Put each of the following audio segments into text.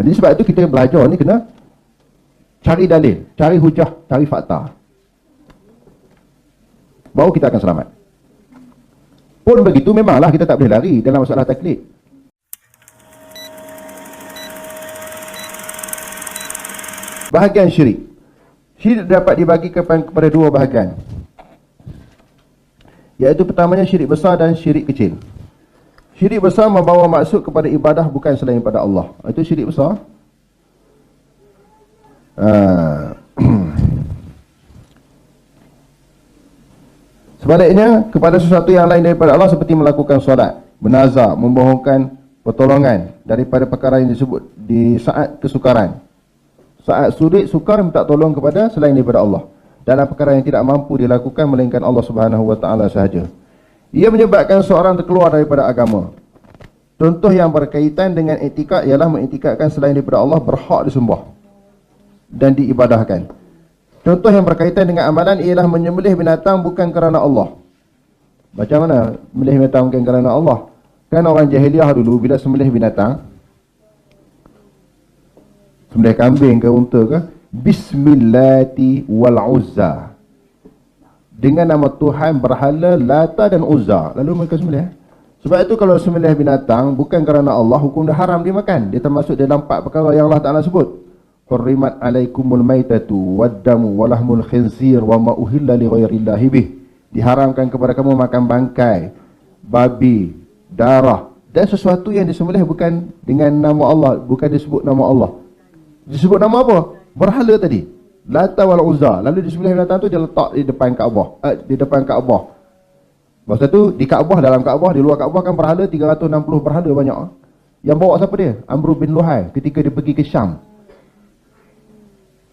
Jadi sebab itu kita belajar ni kena cari dalil, cari hujah, cari fakta. Baru kita akan selamat. Pun begitu memanglah kita tak boleh lari dalam masalah taklid. Bahagian syirik. Syirik dapat dibagi kepada dua bahagian. Iaitu pertamanya syirik besar dan syirik kecil. Syirik besar membawa maksud kepada ibadah bukan selain pada Allah. Itu syirik besar. Uh, Sebaliknya, kepada sesuatu yang lain daripada Allah seperti melakukan solat, menazar, membohongkan pertolongan daripada perkara yang disebut di saat kesukaran. Saat sulit, sukar minta tolong kepada selain daripada Allah. Dalam perkara yang tidak mampu dilakukan melainkan Allah Subhanahu Taala sahaja. Ia menyebabkan seorang terkeluar daripada agama. Contoh yang berkaitan dengan etika ialah mengetikatkan selain daripada Allah berhak disembah dan diibadahkan. Contoh yang berkaitan dengan amalan ialah menyembelih binatang bukan kerana Allah. Macam mana menyembelih binatang bukan kerana Allah? Kan orang jahiliah dulu bila sembelih binatang sembelih kambing ke unta ke bismillati wal uzza dengan nama Tuhan berhala Lata dan Uzza lalu mereka sembelih sebab itu kalau sembelih binatang bukan kerana Allah hukum dah haram dimakan dia termasuk dalam empat perkara yang Allah Taala sebut Hurrimat alaikumul maitatu waddamu walahmul khinzir wa ma uhilla li ghairillahi bih. Diharamkan kepada kamu makan bangkai, babi, darah dan sesuatu yang disembelih bukan dengan nama Allah, bukan disebut nama Allah. Disebut nama apa? Berhala tadi. Lata wal Uzza. Lalu disembelih binatang tu dia letak di depan Kaabah, eh, di depan Kaabah. Masa tu di Kaabah dalam Kaabah di luar Kaabah kan berhala 360 berhala banyak. Yang bawa siapa dia? Amr bin Luhai ketika dia pergi ke Syam.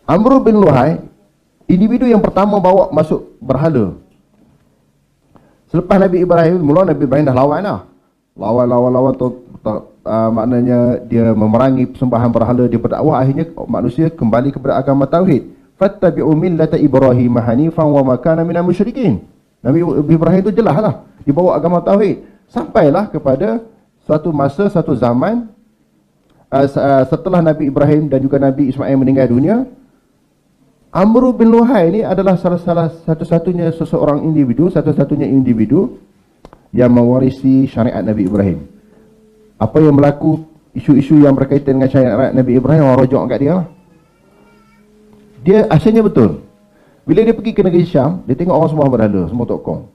Amr bin Luhai individu yang pertama bawa masuk berhala. Selepas Nabi Ibrahim, mula Nabi Ibrahim dah lawan lah. Lawan, lawan, lawan tu uh, maknanya dia memerangi sembahan berhala dia berdakwah akhirnya manusia kembali kepada agama tauhid. Fattabi'u millata Ibrahim hanifan wa ma kana minal musyrikin. Nabi Ibrahim itu jelaslah dibawa agama tauhid sampailah kepada suatu masa satu zaman uh, setelah Nabi Ibrahim dan juga Nabi Ismail meninggal dunia Amr bin Luhai ini adalah salah salah satu-satunya seseorang individu, satu-satunya individu yang mewarisi syariat Nabi Ibrahim. Apa yang berlaku isu-isu yang berkaitan dengan syariat Nabi Ibrahim orang rojok kat dia. Dia asalnya betul. Bila dia pergi ke negeri Syam, dia tengok orang semua berhala, semua tokong.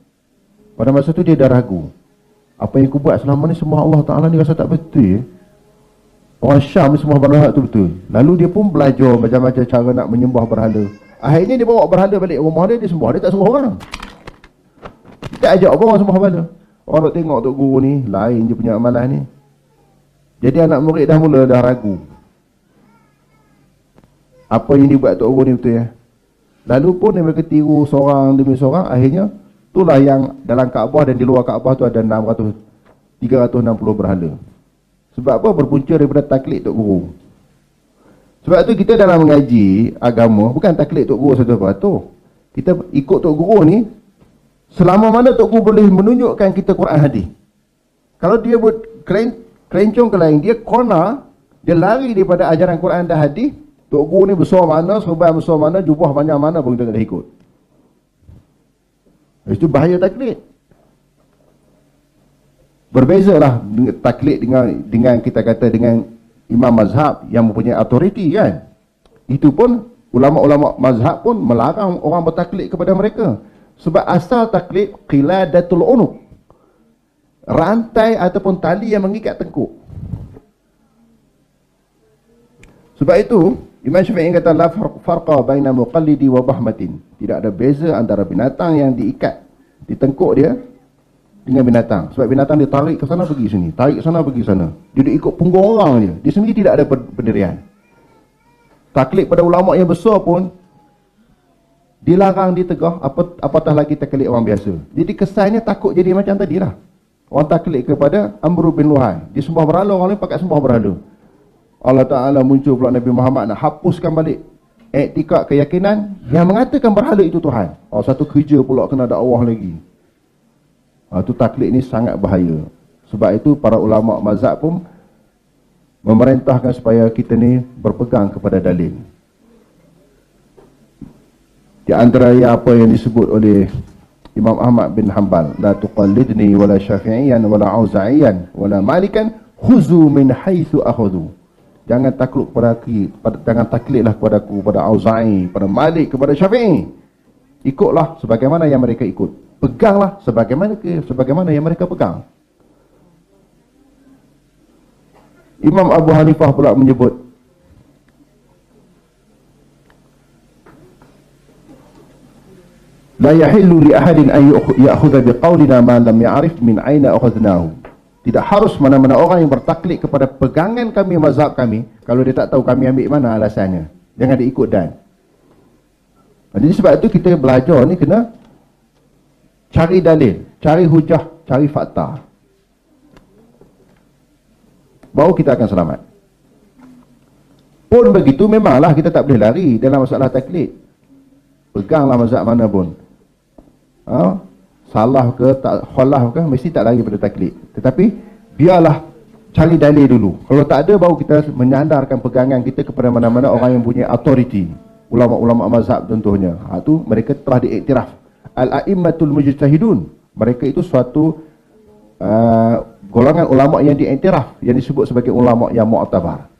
Pada masa tu dia dah ragu. Apa yang aku buat selama ni semua Allah Ta'ala ni rasa tak betul ya. Orang Syam semua berhala tu betul. Lalu dia pun belajar macam-macam cara nak menyembah berhala. Akhirnya dia bawa berhala balik rumah dia, dia sembah. Dia tak suruh orang. Dia ajak orang sembah berhala. Orang tengok Tok Guru ni, lain je punya amalan ni. Jadi anak murid dah mula dah ragu. Apa yang dibuat Tok Guru ni betul ya? Lalu pun mereka tiru seorang demi seorang. Akhirnya, itulah yang dalam Kaabah dan di luar Kaabah tu ada 600, 360 berhala. Sebab apa berpunca daripada taklid Tok Guru. Sebab tu kita dalam mengaji agama bukan taklid Tok Guru satu-satu. Kita ikut Tok Guru ni selama mana Tok Guru boleh menunjukkan kita Quran hadis. Kalau dia buat keren, kerencong ke lain, dia kona, dia lari daripada ajaran Quran dan hadis, Tok Guru ni besar mana, serban besar mana, jubah panjang mana pun kita tak ikut. Itu bahaya taklid. Berbezalah taklid dengan dengan kita kata dengan imam mazhab yang mempunyai autoriti kan. Itu pun ulama-ulama mazhab pun melarang orang bertaklid kepada mereka. Sebab asal taklid qiladatul unuq. Rantai ataupun tali yang mengikat tengkuk. Sebab itu Imam Syafi'i kata la farqa baina muqallidi wa bahmatin. Tidak ada beza antara binatang yang diikat di tengkuk dia dengan binatang. Sebab binatang dia tarik ke sana pergi sini, tarik ke sana pergi sana. Dia, dia ikut punggung orang je. Dia sendiri tidak ada pendirian. Taklid pada ulama yang besar pun dilarang ditegah apa apatah lagi taklid orang biasa. Jadi kesannya takut jadi macam tadilah. Orang taklid kepada Amr bin Luhai. Dia sembah berhala, orang lain pakai sembah berhala. Allah Ta'ala muncul pula Nabi Muhammad nak hapuskan balik etika keyakinan yang mengatakan berhala itu Tuhan. Oh, satu kerja pula kena dakwah lagi. Ha, tu taklid ni sangat bahaya. Sebab itu para ulama mazhab pun memerintahkan supaya kita ni berpegang kepada dalil. Di antara apa yang disebut oleh Imam Ahmad bin Hanbal, la tuqallidni wala syafi'iyan wala auza'iyan wala malikan khuzu min haitsu akhudhu. Jangan takluk kepada aku, jangan taklidlah kepada aku, kepada Auza'i, kepada Malik, kepada Syafi'i. Ikutlah sebagaimana yang mereka ikut. Peganglah sebagaimana sebagaimana yang mereka pegang. Imam Abu Hanifah pula menyebut La yahillu li ahadin an ya'khudha biqaulina ma lam ya'rif min aina akhadnahu. Tidak harus mana-mana orang yang bertaklid kepada pegangan kami mazhab kami kalau dia tak tahu kami ambil mana alasannya. Jangan dia ikut dan. Jadi sebab itu kita belajar ni kena cari dalil, cari hujah, cari fakta baru kita akan selamat. Pun begitu memanglah kita tak boleh lari dalam masalah taklid. Peganglah mazhab mana pun. Ha? Salah ke, tak khalah ke, mesti tak lari pada taklid. Tetapi, biarlah cari dalil dulu. Kalau tak ada, baru kita menyandarkan pegangan kita kepada mana-mana orang yang punya authority. Ulama-ulama mazhab tentunya. Ha, tu mereka telah diiktiraf. Al-a'immatul mujtahidun. Mereka itu suatu uh, golongan ulama yang diiktiraf yang disebut sebagai ulama yang mu'tabar